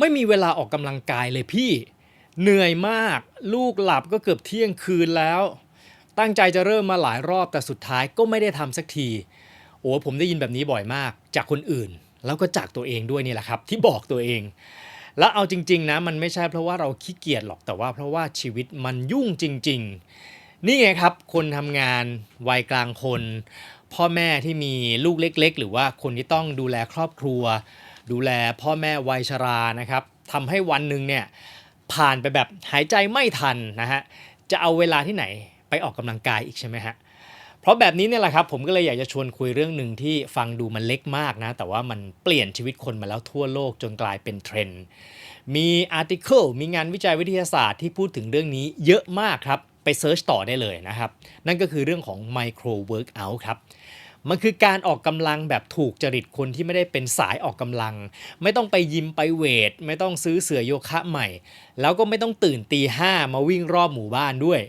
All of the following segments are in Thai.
ไม่มีเวลาออกกำลังกายเลยพี่ เหนื่อยมาก ลูกหลับก็เกือบเที่ยงคืนแล้ว ตั้งใจจะเริ่มมาหลายรอบแต่สุดท้ายก็ไม่ได้ทำสักที โอ้ผมได้ยินแบบนี้บ่อยมาก จากคนอื่น แล้วก็จากตัวเองด้วยนี่แหละครับ ที่บอกตัวเอง แล้วเอาจริง ๆ นะ มันไม่ใช่เพราะว่าเราขี้เกียจหรอกแต่ว่าเพราะว่าชีวิตมันยุ่งจริง ๆ นี่ไงครับ คนทำงานวัยกลางคน พ่อแม่ที่มีลูกเล็ก ๆ หรือว่าคนที่ต้องดูแลครอบครัว ดูแลพ่อแม่วัยชรานะครับทำให้วันหนึ่งเนี่ยผ่านไปแบบหายใจไม่ทันนะฮะจะเอาเวลาที่ไหนไปออกกำลังกายอีกใช่ไหมฮะเพราะแบบนี้เนี่ยแหละครับผมก็เลยอยากจะชวนคุยเรื่องหนึ่งที่ฟังดูมันเล็กมากนะ แต่ว่ามันเปลี่ยนชีวิตคนมาแล้วทั่วโลกจนกลายเป็นเทรนด์มีอาร์ติเคิลมีงานวิจัยวิทยาศาสตร์ที่พูดถึงเรื่องนี้เยอะมากครับ ไปเซิร์ชต่อได้เลยนะครับ นั่นก็คือเรื่องของไมโครเวิร์กอัลครับ มันคือการออกกำลังแบบถูกจริตคนที่ไม่ได้เป็นสายออกกำลัง ไม่ต้องไปยิมไปเวท ไม่ต้องซื้อเสื่อโยคะใหม่ แล้วก็ไม่ต้องตื่นตีห้ามาวิ่งรอบหมู่บ้านด้วย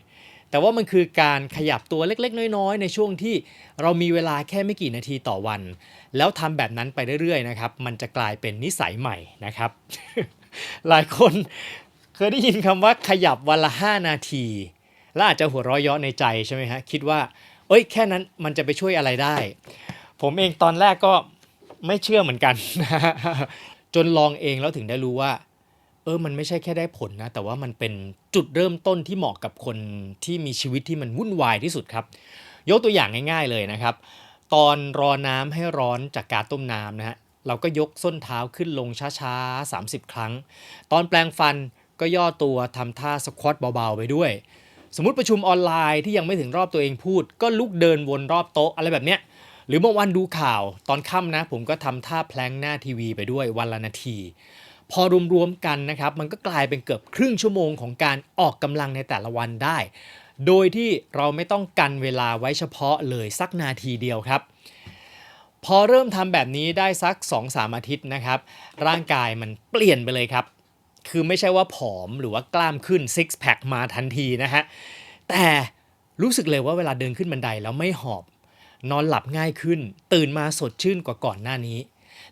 แต่ว่ามันคือการขยับตัวเล็กๆ น้อยๆ ในช่วงที่เรามีเวลาแค่ไม่กี่นาทีต่อวัน แล้วทำแบบนั้นไปเรื่อยๆนะครับมันจะกลายเป็นนิสัยใหม่นะครับ หลายคนเคยได้ยินคำว่าขยับวันละ 5 นาที แล้วอาจจะหัวเราะเยาะในใจใช่ไหมฮะคิดว่า เอ้ยแค่นั้นมันจะไปช่วยอะไรได้ ผมเองตอนแรกก็ไม่เชื่อเหมือนกัน จนลองเองแล้วถึงได้รู้ว่า เออมันไม่ใช่แค่ได้ผลนะ แต่ว่ามันเป็นจุดเริ่มต้นที่เหมาะกับคนที่มีชีวิตที่มันวุ่นวายที่สุดครับ ยกตัวอย่างง่าย ๆเลยนะครับ ตอนรอน้ำให้ร้อนจากการต้มน้ำนะฮะเราก็ยกส้นเท้าขึ้นลงช้าๆ 30 ครั้ง ตอนแปลงฟันก็ย่อตัวทำท่าสควอตเบาๆไปด้วย สมมติประชุมออนไลน์ที่ยังไม่ถึงรอบตัวเองพูด ก็ลุกเดินวนรอบโต๊ะอะไรแบบเนี้ยหรือบางวันดูข่าวตอนค่ำนะ ผมก็ทำท่าแพลงหน้าทีวีไปด้วยวันละนาที พอรวมๆกันนะครับมันก็กลายเป็นเกือบครึ่งชั่วโมงของการออกกำลังในแต่ละวันได้ โดยที่เราไม่ต้องกันเวลาไว้เฉพาะเลยสักนาทีเดียวครับพอเริ่มทำแบบนี้ได้สัก 2-3 อาทิตย์นะครับ ร่างกายมันเปลี่ยนไปเลยครับ คือไม่ใช่ว่าผอมหรือว่ากล้ามขึ้นซิกแพคมาทันทีนะฮะ แต่รู้สึกเลยว่าเวลาเดินขึ้นบันไดแล้วไม่หอบ นอนหลับง่ายขึ้น ตื่นมาสดชื่นกว่าก่อนหน้านี้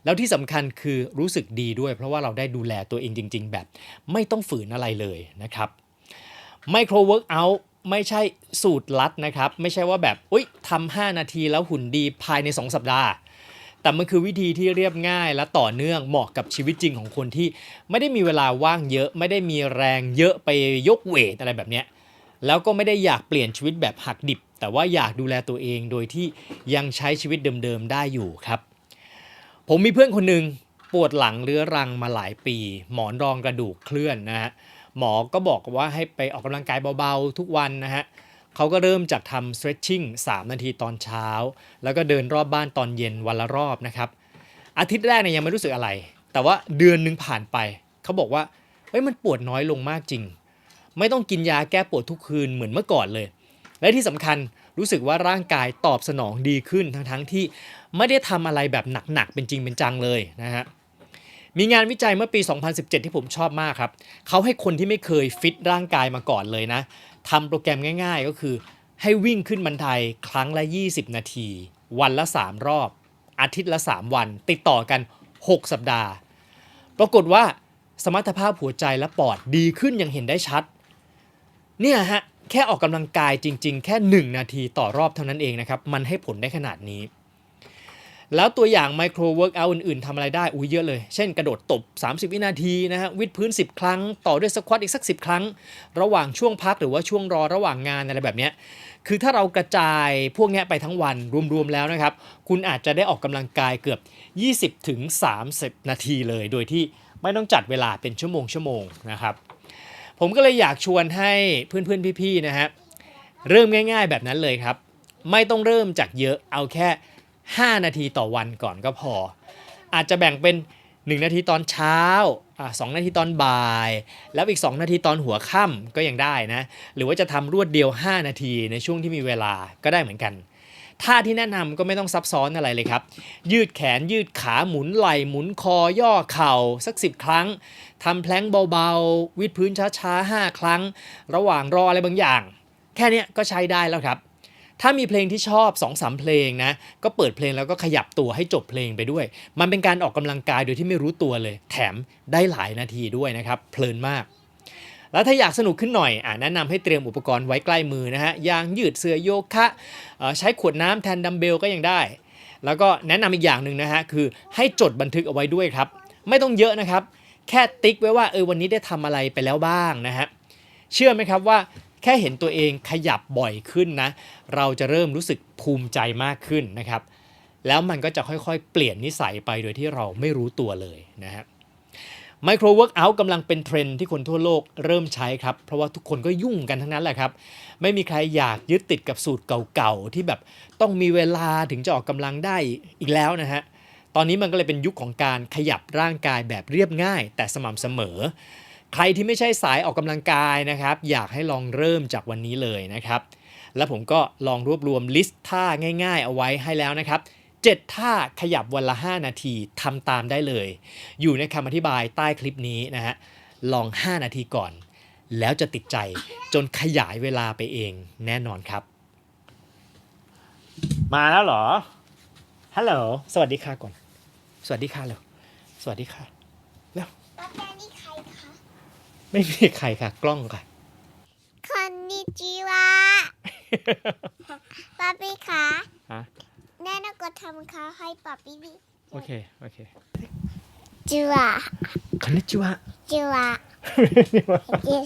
แล้วที่สำคัญคือรู้สึกดีด้วย เพราะว่าเราได้ดูแลตัวเองจริง ๆ แบบ ไม่ต้องฝืนอะไรเลยนะครับไมโครเวิร์กอัไม่ใช่สูตรลัดนะครับ ไม่ใช่ว่าแบบอุ้ยทำ5นาทีแล้วหุ่นดีภายใน 2 สัปดาห์ แต่มันคือวิธีที่เรียบง่ายและต่อเนื่องเหมาะกับชีวิตจริงของคนที่ไม่ได้มีเวลาว่างเยอะ ไม่ได้มีแรงเยอะไปยกเวทอะไรแบบเนี้ยแล้วก็ไม่ได้อยากเปลี่ยนชีวิตแบบหักดิบ แต่ว่าอยากดูแลตัวเองโดยที่ยังใช้ชีวิตเดิมๆได้อยู่ครับ ผมมีเพื่อนคนหนึ่งปวดหลังเรื้อรังมาหลายปี หมอนรองกระดูกเคลื่อนนะฮะหมอก็บอกว่าให้ไปออกกำลังกายเบาๆทุกวันนะฮะ เขาก็เริ่มจากทำ stretching 3 นาทีตอนเช้า แล้วก็เดินรอบบ้านตอนเย็นวันละรอบนะครับ อาทิตย์แรกเนี่ยยังไม่รู้สึกอะไร แต่ว่าเดือนหนึ่งผ่านไป เขาบอกว่าเฮ้ยมันปวดน้อยลงมากจริง ไม่ต้องกินยาแก้ปวดทุกคืนเหมือนเมื่อก่อนเลย และที่สำคัญรู้สึกว่าร่างกายตอบสนองดีขึ้นทั้งๆที่ไม่ได้ทำอะไรแบบหนักๆเป็นจริงเป็นจังเลยนะฮะมีงานวิจัยเมื่อปี 2017 ที่ผมชอบมากครับ เขาให้คนที่ไม่เคยฟิตร่างกายมาก่อนเลยนะ ทำโปรแกรมง่ายๆ ก็คือ ให้วิ่งขึ้นบันไดครั้งละ 20 นาที วันละ 3 รอบ อาทิตย์ละ 3 วัน ติดต่อกัน 6 สัปดาห์ ปรากฏว่าสมรรถภาพหัวใจและปอดดีขึ้นอย่างเห็นได้ชัด เนี่ยฮะ แค่ออกกำลังกายจริง ๆ แค่ 1 นาทีต่อรอบเท่านั้นเองนะครับ มันให้ผลได้ขนาดนี้ แล้วตัวอย่างไมโครเวิร์กอัลอื่นๆทำอะไรได้อุ้ยเยอะเลย เช่นกระโดดตบ 30 วินาทีนะฮะวิดพื้น 10 ครั้ง ต่อด้วยสควอตอีกสัก 10 ครั้ง ระหว่างช่วงพักหรือว่าช่วงรอระหว่างงานอะไรแบบเนี้ยคือถ้าเรากระจายพวกนี้ไปทั้งวันรวมๆแล้วนะครับ คุณอาจจะได้ออกกำลังกายเกือบ 20ถึง30 นาทีเลย โดยที่ไม่ต้องจัดเวลาเป็นชั่วโมงชั่วโมงนะครับผมก็เลยอยากชวนให้เพื่อนๆพี่ๆนะฮะเริ่มง่าย ๆ แบบนั้นเลยครับ ไม่ต้องเริ่มจากเยอะเอาแค่ 5 นาทีต่อวันก่อนก็พอ อาจจะแบ่งเป็น 1 นาทีตอนเช้าสองนาทีตอนบ่าย แล้วอีก 2 นาทีตอนหัวค่ำก็ยังได้นะ หรือว่าจะทำรวดเดียว 5 นาทีในช่วงที่มีเวลาก็ได้เหมือนกันท่าที่แนะนำก็ไม่ต้องซับซ้อนอะไรเลยครับ ยืดแขนยืดขาหมุนไหล่หมุนคอย่อเข่าสัก 10 ครั้งทำแพลงเบาๆ วิดพื้นช้าๆ 5 ครั้ง ระหว่างรออะไรบางอย่าง แค่นี้ก็ใช้ได้แล้วครับ ถ้ามีเพลงที่ชอบ2อสเพลงนะ ก็เปิดเพลงแล้วก็ขยับตัวให้จบเพลงไปด้วย มันเป็นการออกกำลังกายโดยที่ไม่รู้ตัวเลย แถมได้หลายนาทีด้วยนะครับ เพลินมาก แล้วถ้าอยากสนุกขึ้นหน่อยอะแนะนำให้เตรียมอุปกรณ์ไว้ใกล้มือนะฮะยางยืดเสื้อโยคะใช้ขวดน้ำแทนดัมเบลก็ยังได้ แล้วก็แนะนำอีกอย่างหนึ่งนะฮะคือให้จดบันทึกเอาไว้ด้วยครับ ไม่ต้องเยอะนะครับ แค่ติ๊กไว้ว่าเออวันนี้ได้ทำอะไรไปแล้วบ้างนะฮะเชื่อไหมครับว่า แค่เห็นตัวเองขยับบ่อยขึ้นนะ เราจะเริ่มรู้สึกภูมิใจมากขึ้นนะครับ แล้วมันก็จะค่อยๆ เปลี่ยนนิสัยไปโดยที่เราไม่รู้ตัวเลยนะฮะไมโครเวิร์กอัลกำลังเป็นเทรนด์ที่คนทั่วโลกเริ่มใช้ครับ เพราะว่าทุกคนก็ยุ่งกันทั้งนั้นแหละครับ ไม่มีใครอยากยึดติดกับสูตรเก่าๆ ที่แบบต้องมีเวลาถึงจะออกกำลังได้อีกแล้วนะฮะตอนนี้มันก็เลยเป็นยุคของการขยับร่างกายแบบเรียบง่าย แต่สม่ำเสมอ ใครที่ไม่ใช่สายออกกำลังกายนะครับ อยากให้ลองเริ่มจากวันนี้เลยนะครับ แล้วผมก็ลองรวบรวมลิสต์ท่าง่ายๆ เอาไว้ให้แล้วนะครับ7ท่าขยับวันละ 5 นาทีทำตามได้เลย อยู่ในคำอธิบายใต้คลิปนี้นะฮะลอง 5 นาทีก่อน แล้วจะติดใจจนขยายเวลาไปเองแน่นอนครับ มาแล้วเหรอฮัลโหลสวัสดีค่ะก่อน สวัสดีค่ะเร็วสวัสดีค่ะ ป้าแกนี่ใครคะ ไม่มีใครค่ะ กล้องค่ะ คอนนิจิวะป้าปี้คะฮะแน่นอนก็ทำข้าวให้ป้าปี้ดิโอเค โอเคจิวะคอนนิจิวะจิวะจิ